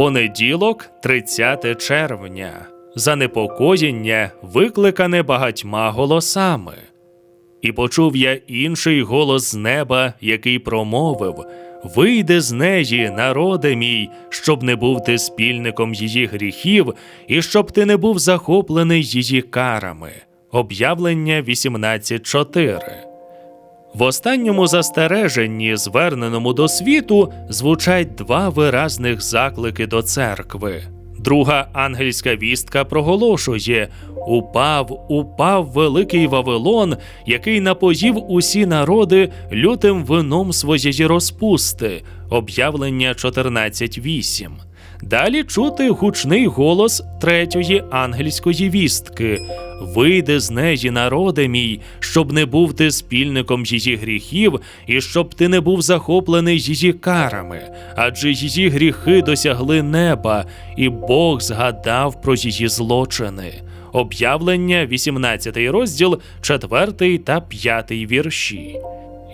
Понеділок, 30 червня. Занепокоєння викликане багатьма голосами. І почув я інший голос з неба, який промовив: Вийди з неї, народе мій, щоб не був ти спільником її гріхів, і щоб ти не був захоплений її карами. Об'явлення 18.4 в останньому застереженні, зверненому до світу, звучать два виразних заклики до церкви. Друга ангельська вістка проголошує: Упав, упав великий Вавилон, який напоїв усі народи лютим вином своєї розпусти. Об'явлення 14.8. Далі чути гучний голос третьої ангельської вістки: Вийди з неї, народе мій, щоб не був ти спільником її гріхів, і щоб ти не був захоплений її карами, адже її гріхи досягли неба, і Бог згадав про її злочини. Об'явлення, 18 розділ, 4 та 5 вірші.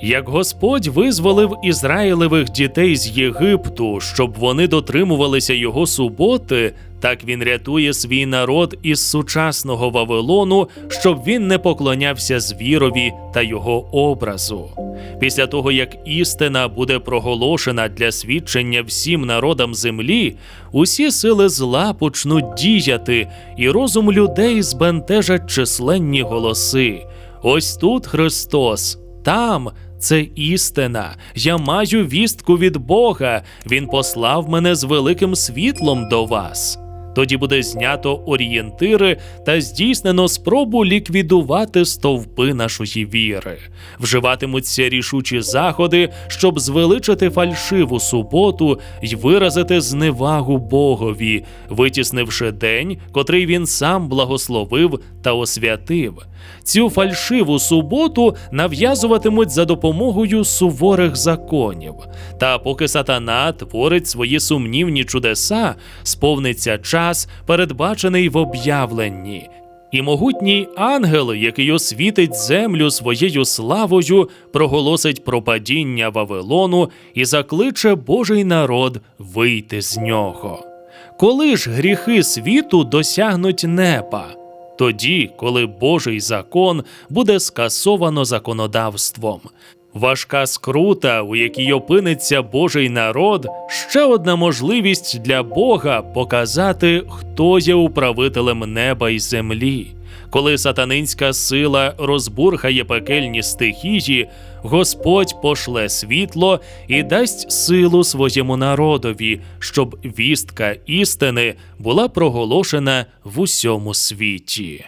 Як Господь визволив Ізраїлевих дітей з Єгипту, щоб вони дотримувалися його суботи, так він рятує свій народ із сучасного Вавилону, щоб він не поклонявся звірові та його образу. Після того, як істина буде проголошена для свідчення всім народам землі, усі сили зла почнуть діяти, і розум людей збентежать численні голоси. Ось тут Христос, там це істина. Я маю вістку від Бога. Він послав мене з великим світлом до вас. Тоді буде знято орієнтири та здійснено спробу ліквідувати стовпи нашої віри. Вживатимуться рішучі заходи, щоб звеличити фальшиву суботу й виразити зневагу Богові, витіснивши день, котрий він сам благословив та освятив. Цю фальшиву суботу нав'язуватимуть за допомогою суворих законів. Та поки сатана творить свої сумнівні чудеса, сповниться час, передбачений в об'явленні. І могутній ангел, який освітить землю своєю славою, проголосить про падіння Вавилону і закличе Божий народ вийти з нього. Коли ж гріхи світу досягнуть неба? Тоді, коли Божий закон буде скасовано законодавством. Важка скрута, у якій опиниться Божий народ, ще одна можливість для Бога показати, хто є управителем неба й землі. Коли сатанинська сила розбурхає пекельні стихії, Господь пошле світло і дасть силу своєму народові, щоб вістка істини була проголошена в усьому світі.